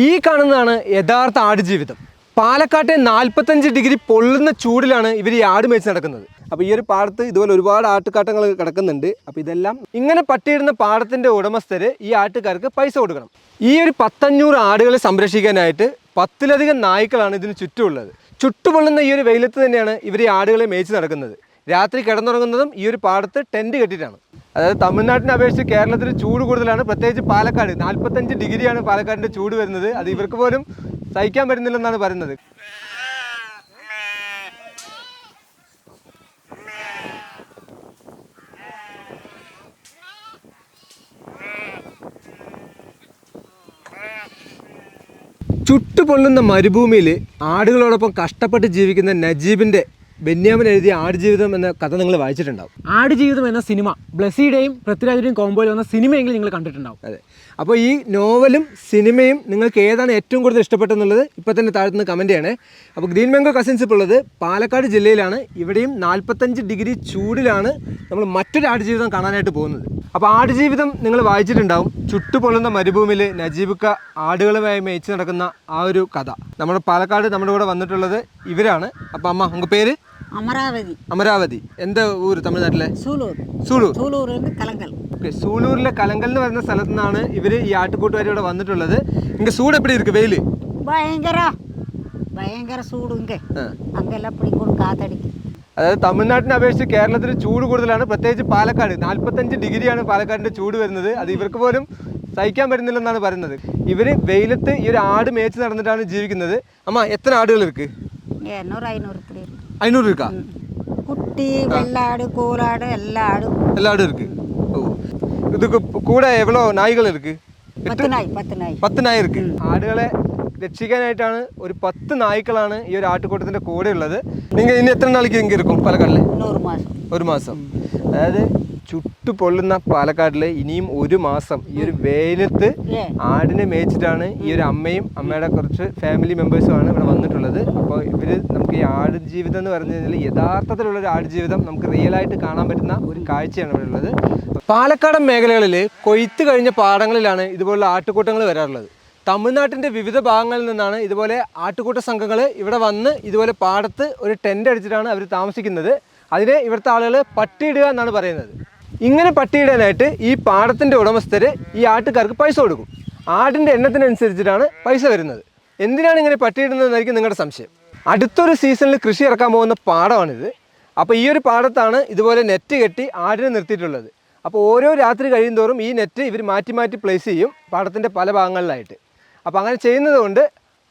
ഈ കാണുന്നതാണ് യഥാർത്ഥ ആടുജീവിതം. പാലക്കാട്ടെ നാൽപ്പത്തഞ്ച് ഡിഗ്രി പൊള്ളുന്ന ചൂടിലാണ് ഇവർ ഈ ആട് മേച്ച് നടക്കുന്നത്. അപ്പോൾ ഈ ഒരു പാടത്ത് ഇതുപോലെ ഒരുപാട് ആട്ടുകാട്ടങ്ങൾ കിടക്കുന്നുണ്ട്. അപ്പോൾ ഇതെല്ലാം ഇങ്ങനെ പട്ടിയിടുന്ന പാടത്തിന്റെ ഉടമസ്ഥര് ഈ ആട്ടുകാർക്ക് പൈസ കൊടുക്കണം. ഈ ഒരു പത്തഞ്ഞൂറ് ആടുകളെ സംരക്ഷിക്കാനായിട്ട് പത്തിലധികം നായ്ക്കളാണ് ഇതിന് ചുറ്റുമുള്ളത്. ചുട്ടുപൊള്ളുന്ന ഈ ഒരു വെയിലത്ത് തന്നെയാണ് ഇവർ ഈ ആടുകളെ മേച്ച് നടക്കുന്നത്. രാത്രി കിടന്നുറങ്ങുന്നതും ഈ ഒരു പാടത്ത് ടെന്റ് കെട്ടിയിട്ടാണ്. അതായത് തമിഴ്നാട്ടിനെ അപേക്ഷിച്ച് കേരളത്തിൽ ചൂട് കൂടുതലാണ്. പ്രത്യേകിച്ച് പാലക്കാട് നാൽപ്പത്തഞ്ച് ഡിഗ്രിയാണ് പാലക്കാടിന്റെ ചൂട് വരുന്നത്. അത് ഇവർക്ക് പോലും സഹിക്കാൻ പറ്റുന്നില്ലെന്നാണ് പറയുന്നത്. ചുട്ടുപൊള്ളുന്ന മരുഭൂമിയിൽ ആടുകളോടൊപ്പം കഷ്ടപ്പെട്ട് ജീവിക്കുന്ന നജീബിന്റെ ബെന്യാമൻ എഴുതിയ ആടുജീവിതം എന്ന കഥ നിങ്ങൾ വായിച്ചിട്ടുണ്ടാവും. ആടുജീവിതം എന്ന സിനിമ ബ്ലസ്സിയുടെയും പൃഥ്വിരാജിന്റെയും കോമ്പോയിൽ വന്ന സിനിമയെങ്കിലും നിങ്ങൾ കണ്ടിട്ടുണ്ടാവും. അതെ. അപ്പോൾ ഈ നോവലും സിനിമയും നിങ്ങൾക്ക് ഏതാണ് ഏറ്റവും കൂടുതൽ ഇഷ്ടപ്പെട്ടെന്നുള്ളത് ഇപ്പോൾ തന്നെ താഴ്ത്തുന്ന കമന്റ് ചെയ്യണേ. അപ്പോൾ ഗ്രീൻ മാംഗോ കസിൻസ് ഇപ്പോൾ ഉള്ളത് പാലക്കാട് ജില്ലയിലാണ്. ഇവിടെയും നാൽപ്പത്തഞ്ച് ഡിഗ്രി ചൂടിലാണ് നമ്മൾ മറ്റൊരു ആടുജീവിതം കാണാനായിട്ട് പോകുന്നത്. അപ്പോൾ ആടുജീവിതം നിങ്ങൾ വായിച്ചിട്ടുണ്ടാവും. ചുട്ടുപൊള്ളുന്ന മരുഭൂമിയിൽ നജീബുക്ക ആടുകളുമായി മേയിച്ച് നടക്കുന്ന ആ ഒരു കഥ. നമ്മുടെ പാലക്കാട് നമ്മുടെ കൂടെ വന്നിട്ടുള്ളത് ഇവരാണ്. അപ്പോൾ അമ്മ ഉங்கள் പേര്? അമരാവതി. അമരാവതി. എന്താ ഊര് തമിഴ്നാട്ടിലെ? സൂളൂർ. സൂളൂർ. കലങ്കൽ. സൂളൂരിലെ കലങ്കൽ എന്ന് പറയുന്ന സ്ഥലത്തു നിന്നാണ് ഇവർ ഈ ആട്ടുകൂട്ടുകാർ ഇവിടെ വന്നിട്ടുള്ളത്. ഇങ്ങനെ സൂട് എപ്പിടി ഇരിക്കും? വെയിൽ? ഭയങ്കര ഭയങ്കര സൂട് ഇങ്ങ. അതായത് തമിഴ്നാട്ടിനെ അപേക്ഷിച്ച് കേരളത്തിൽ ചൂട് കൂടുതലാണ്. പ്രത്യേകിച്ച് പാലക്കാട്. നാൽപ്പത്തഞ്ച് ഡിഗ്രിയാണ് പാലക്കാടിന്റെ ചൂട് വരുന്നത്. അത് ഇവർക്ക് പോലും സഹിക്കാൻ പറ്റുന്നില്ലെന്നാണ് പറയുന്നത്. ഇവർ വെയിലത്ത് ഈ ഒരു ആട് മേച്ച് നടന്നിട്ടാണ് ജീവിക്കുന്നത്. അമ്മ എത്ര ആടുകൾ ഇരിക്കും ஐநூறு இருக்கா குட்டி வெள்ளாடு கூறாடு எல்லா இருக்கு இதுக்கு கூட എവ്വളോ നായികൾ പത്ത് നായ് പത്ത് നായ്. പത്ത് നായ இருக்கு ആടുകളെ രക്ഷിക്കാനായിട്ടാണ് ഒരു പത്ത് നായ്ക്കളാണ് ഈ ഒരു ആട്ടുകൂട്ടത്തിന്റെ കൂടെ ഉള്ളത്. നിങ്ങൾ ഇനി എത്ര നാളേക്ക് ഇങ്ങനെ ഇരിക്കും പാലക്കാടിൽ ഒരു മാസം. ഒരു മാസം. അതായത് ചുട്ടു പൊള്ളുന്ന പാലക്കാടിൽ ഇനിയും ഒരു മാസം ഈ ഒരു വെയിലത്ത് ആടിനെ മേച്ചിട്ടാണ് ഈ ഒരു അമ്മയും അമ്മയുടെ കുറച്ച് ഫാമിലി മെമ്പേഴ്സുമാണ് ഇവിടെ വന്നിട്ടുള്ളത്. അപ്പോൾ ഇവർ നമുക്ക് ഈ ആട് ജീവിതം എന്ന് പറഞ്ഞു കഴിഞ്ഞാൽ യഥാർത്ഥത്തിലുള്ള ഒരു ആട് ജീവിതം നമുക്ക് റിയൽ ആയിട്ട് കാണാൻ പറ്റുന്ന ഒരു കാഴ്ചയാണ് ഇവിടെ ഉള്ളത്. പാലക്കാടൻ മേഖലകളിൽ കൊയ്ത്ത് കഴിഞ്ഞ പാടങ്ങളിലാണ് ഇതുപോലുള്ള ആട്ടുകൂട്ടങ്ങൾ വരാറുള്ളത്. തമിഴ്നാട്ടിന്റെ വിവിധ ഭാഗങ്ങളിൽ നിന്നാണ് ഇതുപോലെ ആട്ടുകൂട്ട സംഘങ്ങൾ ഇവിടെ വന്ന് ഇതുപോലെ പാടത്ത് ഒരു ടെന്റ് അടിച്ചിട്ടാണ് അവർ താമസിക്കുന്നത്. അതിനെ ഇവിടുത്തെ ആളുകൾ പട്ടിയിടുക എന്നാണ് പറയുന്നത്. ഇങ്ങനെ പട്ടിയിടാനായിട്ട് ഈ പാടത്തിന്റെ ഉടമസ്ഥർ ഈ ആട്ടുകാർക്ക് പൈസ കൊടുക്കും. ആടിന്റെ എണ്ണത്തിനനുസരിച്ചിട്ടാണ് പൈസ വരുന്നത്. എന്തിനാണ് ഇങ്ങനെ പട്ടിയിടുന്നതെന്നായിരിക്കും നിങ്ങളുടെ സംശയം. അടുത്തൊരു സീസണിൽ കൃഷി ഇറക്കാൻ പോകുന്ന പാടമാണിത്. അപ്പോൾ ഈ ഒരു പാടത്താണ് ഇതുപോലെ നെറ്റ് കെട്ടി ആടിനെ നിർത്തിയിട്ടുള്ളത്. അപ്പോൾ ഓരോ രാത്രി കഴിയുമോറും ഈ നെറ്റ് ഇവർ മാറ്റി മാറ്റി പ്ലേസ് ചെയ്യും പാടത്തിന്റെ പല ഭാഗങ്ങളിലായിട്ട്. അപ്പോൾ അങ്ങനെ ചെയ്യുന്നത് കൊണ്ട്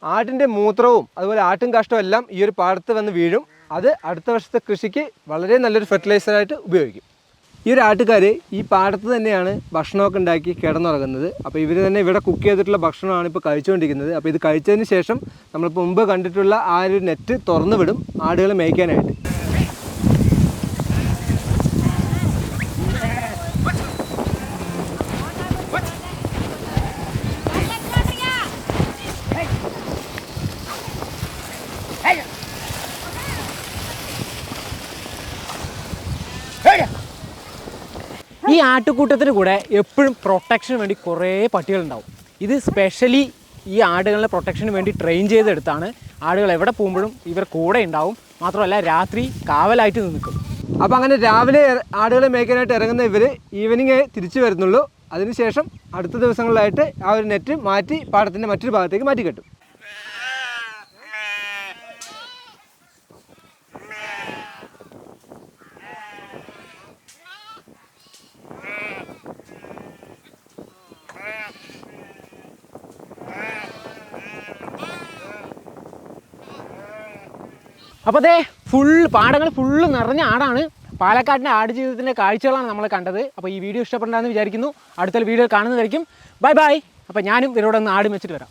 ആട്ടിന്റെ മൂത്രവും അതുപോലെ ആട്ടും കാഷ്ടവും എല്ലാം ഈ ഒരു പാടത്ത് വന്ന് വീഴും. അത് അടുത്ത വർഷത്തെ കൃഷിക്ക് വളരെ നല്ലൊരു ഫെർട്ടിലൈസറായിട്ട് ഉപയോഗിക്കും. ഈ ഒരു ആട്ടുകാർ ഈ പാടത്ത് തന്നെയാണ് ഭക്ഷണമൊക്കെ ഉണ്ടാക്കി കിടന്നുറങ്ങുന്നത്. അപ്പോൾ ഇവർ തന്നെ ഇവിടെ കുക്ക് ചെയ്തിട്ടുള്ള ഭക്ഷണമാണ് ഇപ്പോൾ കഴിച്ചുകൊണ്ടിരിക്കുന്നത്. അപ്പോൾ ഇത് കഴിച്ചതിന് ശേഷം നമ്മളിപ്പോൾ മുമ്പ് കണ്ടിട്ടുള്ള ആ ഒരു നെറ്റ് തുറന്നു വിടും ആടുകളെ മേയ്ക്കാനായിട്ട്. ഈ ആട്ടുകൂട്ടത്തിന് കൂടെ എപ്പോഴും പ്രൊട്ടക്ഷന് വേണ്ടി കുറേ പട്ടികളുണ്ടാവും. ഇത് സ്പെഷ്യലി ഈ ആടുകളെ പ്രൊട്ടക്ഷന് വേണ്ടി ട്രെയിൻ ചെയ്തെടുത്താണ്. ആടുകൾ എവിടെ പോകുമ്പോഴും ഇവർ കൂടെ ഉണ്ടാവും. മാത്രമല്ല രാത്രി കാവലായിട്ട് നിൽക്കും. അപ്പോൾ അങ്ങനെ രാവിലെ ആടുകളെ മേയ്ക്കാനായിട്ട് ഇറങ്ങുന്ന ഇവർ ഈവനിങ് തിരിച്ചു വരുന്നുള്ളൂ. അതിനുശേഷം അടുത്ത ദിവസങ്ങളിലായിട്ട് ആ ഒരു നെറ്റ് മാറ്റി പാടത്തിന്റെ മറ്റൊരു ഭാഗത്തേക്ക് മാറ്റി കെട്ടും അപ്പോൾ അതേ ഫുൾ പാടങ്ങൾ ഫുള്ള് നിറഞ്ഞ ആടാണ്. പാലക്കാടിന്റെ ആട് ജീവിതത്തിന്റെ കാഴ്ചകളാണ് നമ്മൾ കണ്ടത്. അപ്പോൾ ഈ വീഡിയോ ഇഷ്ടപ്പെടാന്ന് വിചാരിക്കുന്നു. അടുത്ത വീഡിയോ കാണുന്നതായിരിക്കും. ബൈ ബൈ അപ്പോൾ ഞാനും ഇവരോട് ഒന്ന് ആട് വെച്ചിട്ട് വരാം.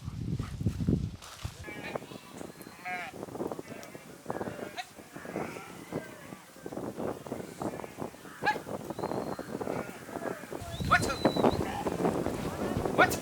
What?